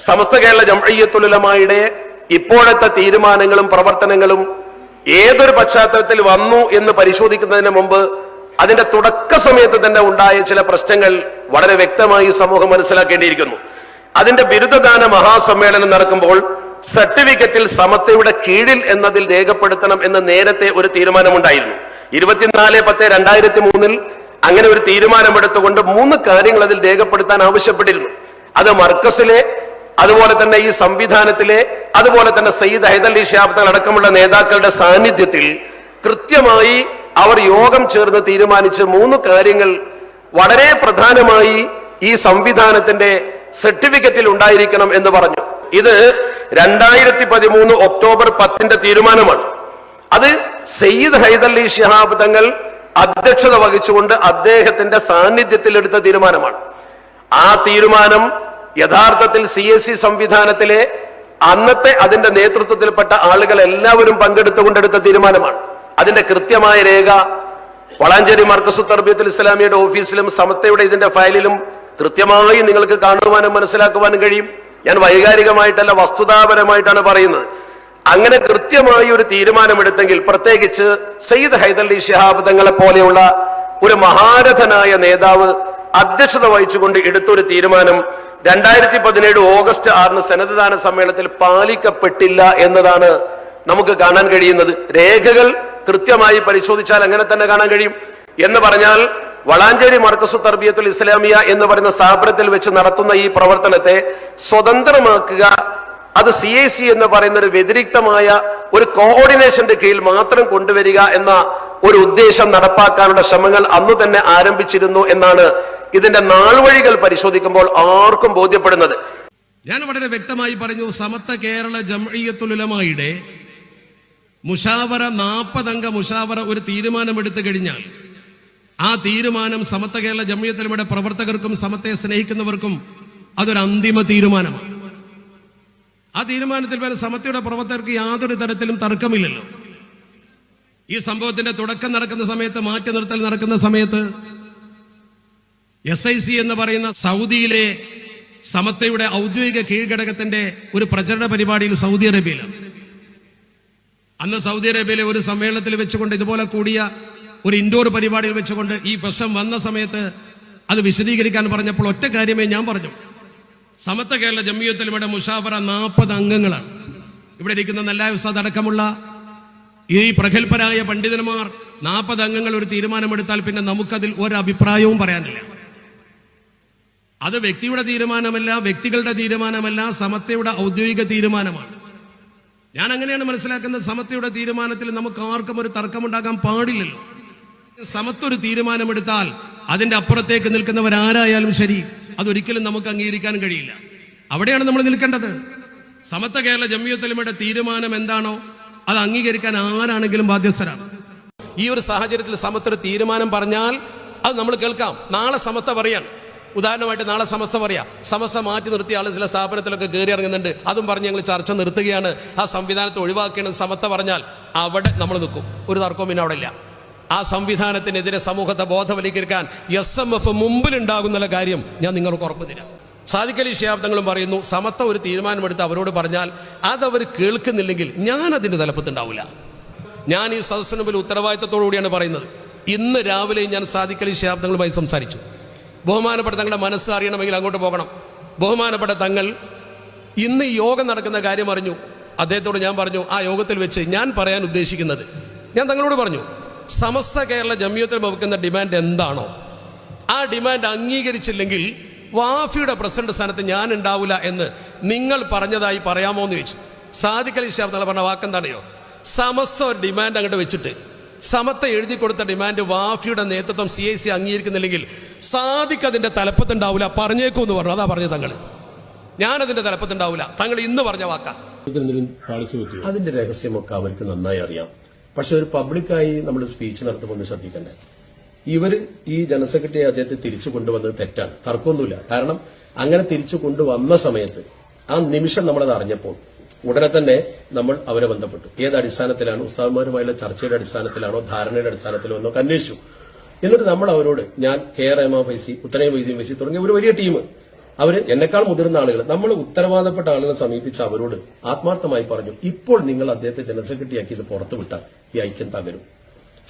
സമസ്ത കേരള ജംഅയ്യത്തുലമായുടെ ഇപ്പോഴത്തെ തീരുമാനങ്ങളും പ്രവർത്തനങ്ങളും ഏതൊരു പശ്ചാത്തലത്തിൽ വന്നു എന്ന് പരിശോധിക്കുന്നതിന് മുമ്പ് അതിന്റെ തുടക്ക സമയത്ത് തന്നെ ഉണ്ടായ ചില പ്രശ്നങ്ങൾ വളരെ വ്യക്തമായി സമൂഹം മനസ്സിലാക്കേണ്ടിയിരിക്കുന്നു. അതിന്റെ ബിരുദദാന മഹാസമ്മേളനം നടക്കുമ്പോൾ സർട്ടിഫിക്കറ്റിൽ സമത്വയുടെ കീഴിൽ എന്നതിൽ രേഖപ്പെടുത്തണം എന്ന് നേരത്തെ ഒരു തീരുമാനമുണ്ടായിരുന്നു. ഇരുപത്തിനാല് പത്ത് രണ്ടായിരത്തി മൂന്നിൽ അങ്ങനെ ഒരു തീരുമാനമെടുത്തുകൊണ്ട് മൂന്ന് കാര്യങ്ങൾ അതിൽ രേഖപ്പെടുത്താൻ ആവശ്യപ്പെട്ടിരുന്നു. അത് മർക്കസിലെ അതുപോലെ തന്നെ ഈ സംവിധാനത്തിലെ അതുപോലെ തന്നെ സയ്യിദ് ഹൈദലി ഷാബ്ദൽ അടക്കമുള്ള നേതാക്കളുടെ സാന്നിധ്യത്തിൽ കൃത്യമായി അവർ യോഗം ചേർന്ന് തീരുമാനിച്ച് മൂന്ന് കാര്യങ്ങൾ വളരെ പ്രധാനമായി ഈ സംവിധാനത്തിന്റെ സർട്ടിഫിക്കറ്റിൽ ഉണ്ടായിരിക്കണം എന്ന് പറഞ്ഞു. ഇത് രണ്ടായിരത്തി പതിമൂന്ന് ഒക്ടോബർ പത്തിന്റെ തീരുമാനമാണ്. അത് സയ്യിദ് ഹൈദലി ഷിഹാബ് തങ്ങൾ അധ്യക്ഷത വഹിച്ചുകൊണ്ട് അദ്ദേഹത്തിന്റെ സാന്നിധ്യത്തിൽ എടുത്ത തീരുമാനമാണ്. ആ തീരുമാനം യഥാർത്ഥത്തിൽ സി എസ് സി സംവിധാനത്തിലെ അന്നത്തെ അതിന്റെ നേതൃത്വത്തിൽപ്പെട്ട ആളുകൾ എല്ലാവരും പങ്കെടുത്തുകൊണ്ടെടുത്ത തീരുമാനമാണ്. അതിന്റെ കൃത്യമായ രേഖ വളാഞ്ചേരി മർക്കസു തർബിയത്തുൽ ഇസ്ലാമിയുടെ ഓഫീസിലും സമത്തയുടെ ഇതിന്റെ ഫയലിലും കൃത്യമായി നിങ്ങൾക്ക് കാണുവാനും മനസ്സിലാക്കുവാനും കഴിയും. ഞാൻ വൈകാരികമായിട്ടല്ല വസ്തുതാപരമായിട്ടാണ് പറയുന്നത്. അങ്ങനെ കൃത്യമായി ഒരു തീരുമാനമെടുത്തെങ്കിൽ പ്രത്യേകിച്ച് സയ്യിദ് ഹൈദലി ഷിഹാബ് തങ്ങളെ പോലെയുള്ള ഒരു മഹാരഥനായ നേതാവ് അധ്യക്ഷത വഹിച്ചുകൊണ്ട് എടുത്തൊരു തീരുമാനം രണ്ടായിരത്തി പതിനേഴ് ഓഗസ്റ്റ് ആറിന് സന്നദ്ധദാന സമ്മേളനത്തിൽ പാലിക്കപ്പെട്ടില്ല എന്നതാണ് നമുക്ക് കാണാൻ കഴിയുന്നത്. രേഖകൾ കൃത്യമായി പരിശോധിച്ചാൽ അങ്ങനെ തന്നെ കാണാൻ കഴിയും. എന്ന് പറഞ്ഞാൽ വളാഞ്ചേരി മർക്കസു തർബിയത്തുൽ ഇസ്ലാമിയ എന്ന് പറയുന്ന സ്ഥാപനത്തിൽ വെച്ച് നടത്തുന്ന ഈ പ്രവർത്തനത്തെ സ്വതന്ത്രമാക്കുക അത് സി ഐ സി എന്ന് പറയുന്ന ഒരു വ്യതിരിക്തമായ ഒരു കോർഡിനേഷന്റെ കീഴിൽ മാത്രം കൊണ്ടുവരിക എന്ന ഒരു ഉദ്ദേശം നടപ്പാക്കാനുള്ള ശ്രമങ്ങൾ അന്ന് തന്നെ ആരംഭിച്ചിരുന്നു എന്നാണ് ഇതിന്റെ നാൾവഴികൾ പരിശോധിക്കുമ്പോൾ ആർക്കും ബോധ്യപ്പെടുന്നത്. ഞാൻ വളരെ വ്യക്തമായി പറഞ്ഞു സമത്ത കേരള ജംഇയ്യത്തുലമായുടെ മുഷാവറ നാൽപ്പതംഗ മുഷാവറ ഒരു തീരുമാനമെടുത്തു കഴിഞ്ഞാൽ ആ തീരുമാനം സമത്ത കേരള ജംഇയ്യത്തുലമയുടെ പ്രവർത്തകർക്കും സമത്തെ സ്നേഹിക്കുന്നവർക്കും അതൊരു അന്തിമ തീരുമാനമാണ്. ആ തീരുമാനത്തിൽ വരെ സമത്തയുടെ പ്രവർത്തകർക്ക് യാതൊരു തരത്തിലും തർക്കമില്ലല്ലോ. ഈ സംഭവത്തിന്റെ തുടക്കം നടക്കുന്ന സമയത്ത് മാറ്റി നിർത്തൽ നടക്കുന്ന സമയത്ത് എസ് ഐ സി എന്ന് പറയുന്ന സൗദിയിലെ സമത്തയുടെ ഔദ്യോഗിക കീഴ്ഘടകത്തിന്റെ ഒരു പ്രചരണ പരിപാടിയിൽ സൗദി അറേബ്യയിലാണ്. അന്ന് സൗദി അറേബ്യയിലെ ഒരു സമ്മേളനത്തിൽ വെച്ചുകൊണ്ട് ഇതുപോലെ കൂടിയ ഒരു ഇൻഡോർ പരിപാടിയിൽ വെച്ചുകൊണ്ട് ഈ പ്രശ്നം വന്ന സമയത്ത് അത് വിശദീകരിക്കാൻ പറഞ്ഞപ്പോൾ ഒറ്റ കാര്യമേ ഞാൻ പറഞ്ഞു. സമത്ത കേരള ജമ്മിയത്തിലുമയുടെ മുഷാഫറ നാൽപ്പത് അംഗങ്ങളാണ്. ഇവിടെ ഇരിക്കുന്ന നല്ല ഉസ്താദ് അടക്കമുള്ള ഈ പ്രഗത്ഭരായ പണ്ഡിതന്മാർ നാൽപ്പത് അംഗങ്ങൾ ഒരു തീരുമാനമെടുത്താൽ പിന്നെ നമുക്കതിൽ ഒരു അഭിപ്രായവും പറയാനില്ല. അത് വ്യക്തിയുടെ തീരുമാനമല്ല വ്യക്തികളുടെ തീരുമാനമല്ല സമത്തയുടെ ഔദ്യോഗിക തീരുമാനമാണ്. ഞാൻ അങ്ങനെയാണ് മനസ്സിലാക്കുന്നത് സമത്തയുടെ തീരുമാനത്തിൽ നമുക്ക് ആർക്കും ഒരു തർക്കമുണ്ടാകാൻ പാടില്ലല്ലോ. സമത്വൊരു തീരുമാനമെടുത്താൽ അതിന്റെ അപ്പുറത്തേക്ക് നിൽക്കുന്നവരാരായാലും ശരി അതൊരിക്കലും നമുക്ക് അംഗീകരിക്കാൻ കഴിയില്ല. അവിടെയാണ് നമ്മൾ നിൽക്കേണ്ടത്. സമത്വ കേരള ജമ്മിയത്തലിമയുടെ തീരുമാനം എന്താണോ അത് അംഗീകരിക്കാൻ ആരാണെങ്കിലും ബാധ്യസ്ഥരാണ്. ഈ ഒരു സാഹചര്യത്തിൽ സമത്വ തീരുമാനം പറഞ്ഞാൽ അത് നമ്മൾ കേൾക്കാം. നാളെ സമത്വ പറയാൻ. ഉദാഹരണമായിട്ട് നാളെ സമസ്ത പറയാം സമസ്ത മാറ്റി നിർത്തിയ ആൾ ചില സ്ഥാപനത്തിലൊക്കെ കയറി ഇറങ്ങുന്നുണ്ട്. അതും പറഞ്ഞ് ഞങ്ങൾ ചർച്ച നിർത്തുകയാണ്. ആ സംവിധാനത്തെ ഒഴിവാക്കുകയാണ് സമത്വ പറഞ്ഞാൽ അവിടെ നമ്മൾ നിൽക്കും. ഒരു തർക്കവും പിന്നെ അവിടെ ഇല്ല. ആ സംവിധാനത്തിനെതിരെ സമൂഹത്തെ ബോധവൽക്കരിക്കാൻ എസ് എം എഫ് മുമ്പിലുണ്ടാകുന്നുള്ള കാര്യം ഞാൻ നിങ്ങൾക്ക് ഉറപ്പ് തരാം. സാദിഖലി ശാബ്ദങ്ങളും പറയുന്നു സമത്വ ഒരു തീരുമാനമെടുത്ത് അവരോട് പറഞ്ഞാൽ അതവർ കേൾക്കുന്നില്ലെങ്കിൽ ഞാൻ അതിന്റെ തലപ്പത്തുണ്ടാവില്ല ഞാൻ ഈ സദസ്സിന് മുമ്പിൽ ഉത്തരവാദിത്തത്തോടു കൂടിയാണ് പറയുന്നത്. ഇന്ന് രാവിലെ ഞാൻ സാദിഖലി ശാബ്ദങ്ങളുമായി സംസാരിച്ചു. ബഹുമാനപ്പെട്ട തങ്ങളുടെ മനസ്സ് അറിയണമെങ്കിൽ അങ്ങോട്ട് പോകണം. ബഹുമാനപ്പെട്ട തങ്ങൾ ഇന്ന് യോഗം നടക്കുന്ന കാര്യം അറിഞ്ഞു. അദ്ദേഹത്തോട് ഞാൻ പറഞ്ഞു ആ യോഗത്തിൽ വെച്ച് ഞാൻ പറയാൻ ഉദ്ദേശിക്കുന്നത്. ഞാൻ തങ്ങളോട് പറഞ്ഞു സമസ്ത കേരള ജമിയത്തിൽ വകുക്കുന്ന ഡിമാൻഡ് എന്താണോ? ആ ഡിമാൻഡ് അംഗീകരിച്ചില്ലെങ്കിൽ വാഫിയുടെ പ്രസിഡന്റ് സ്ഥാനത്ത് ഞാൻ ഉണ്ടാവില്ല എന്ന് നിങ്ങൾ പറഞ്ഞതായി പറയാമോ എന്ന് ചോദിച്ചു. സാദിഖലി ഷാബ് എന്നുള്ള പറഞ്ഞ വാക്കെന്താണെയോ സമസ്ത ഒരു ഡിമാൻഡ് അങ്ങോട്ട് വെച്ചിട്ട് സമത്തെ എഴുതി കൊടുത്ത ഡിമാൻഡ് വാഫിയുടെ നേതൃത്വം സി ഐ സി അംഗീകരിക്കുന്നില്ലെങ്കിൽ സാദിഖ് അതിന്റെ തലപ്പത്തുണ്ടാവില്ല പറഞ്ഞേക്കൂ എന്ന് പറഞ്ഞു. അതാ പറഞ്ഞത് തങ്ങൾ ഞാനതിന്റെ തലപ്പത്തുണ്ടാവില്ല തങ്ങൾ ഇന്ന് പറഞ്ഞ വാക്കാ. അതിന്റെ രഹസ്യമൊക്കെ അവർക്ക് നന്നായി അറിയാം. പക്ഷെ ഒരു പബ്ലിക്കായി നമ്മൾ സ്പീച്ച് നടത്തുമ്പോൾ ഒന്ന് ശ്രദ്ധിക്കണ്ടേ? ഇവർ ഈ ജനറൽ സെക്രട്ടറി അദ്ദേഹത്തെ തിരിച്ചു കൊണ്ടുവന്നത് തെറ്റാണ്. തർക്കമൊന്നുമില്ല. കാരണം അങ്ങനെ തിരിച്ചു കൊണ്ടുവന്ന സമയത്ത് ആ നിമിഷം നമ്മളത് അറിഞ്ഞപ്പോൾ ഉടനെ തന്നെ നമ്മൾ അവരെ ബന്ധപ്പെട്ടു. ഏത് അടിസ്ഥാനത്തിലാണ്? ഉസ്താദ്മാരുമായുള്ള ചർച്ചയുടെ അടിസ്ഥാനത്തിലാണോ? ധാരണയുടെ അടിസ്ഥാനത്തിലോ എന്നൊക്കെ അന്വേഷിച്ചു. എന്നിട്ട് നമ്മൾ അവരോട് ഞാൻ കെ റഹ്മാ ഫൈസി ഉത്തരേ വൈദ്യം ഫൈസി തുടങ്ങിയ ഒരു വലിയ ടീം. അവർ എന്നെക്കാൾ മുതിർന്ന ആളുകൾ. നമ്മൾ ഉത്തരവാദപ്പെട്ട ആളുകളെ സമീപിച്ച അവരോട് ആത്മാർത്ഥമായി പറഞ്ഞു ഇപ്പോൾ നിങ്ങൾ അദ്ദേഹത്തെ ജനറൽ ഇത് പുറത്തു വിട്ടാൽ ഈ ഐക്യം തകരും.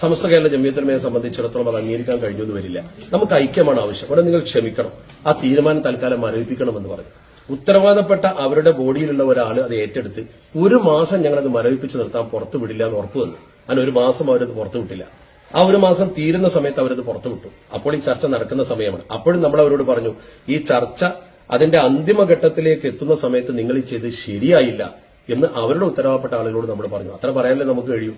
സമസ്ത കേരള ജമ്മിയത്തരമയെ സംബന്ധിച്ചിടത്തോളം അത് അംഗീകരിക്കാൻ കഴിഞ്ഞെന്ന് വരില്ല. നമുക്ക് ഐക്യമാണ് ആവശ്യം. അവിടെ നിങ്ങൾ ക്ഷമിക്കണം. ആ തീരുമാനം തൽക്കാലം മരവിപ്പിക്കണമെന്ന് പറഞ്ഞു. ഉത്തരവാദപ്പെട്ട അവരുടെ ബോഡിയിലുള്ള ഒരാൾ അത് ഏറ്റെടുത്ത് ഒരു മാസം ഞങ്ങളത് മരവിപ്പിച്ച് നിർത്താൻ പുറത്തു വിടില്ല എന്ന് ഉറപ്പുവന്നു അങ്ങനെ ഒരു മാസം അവരത് പുറത്തു വിട്ടില്ല. ആ ഒരു മാസം തീരുന്ന സമയത്ത് അവരത് പുറത്തു വിട്ടു. അപ്പോൾ ഈ ചർച്ച നടക്കുന്ന സമയമാണ്. അപ്പോഴും നമ്മൾ അവരോട് പറഞ്ഞു ഈ ചർച്ച അതിന്റെ അന്തിമഘട്ടത്തിലേക്ക് എത്തുന്ന സമയത്ത് നിങ്ങൾ ചെയ്ത് ശരിയായില്ല എന്ന് അവരുടെ ഉത്തരവാദപ്പെട്ട ആളുകളോട് നമ്മൾ പറഞ്ഞു. അത്ര പറയാനല്ലേ നമുക്ക് കഴിയൂ.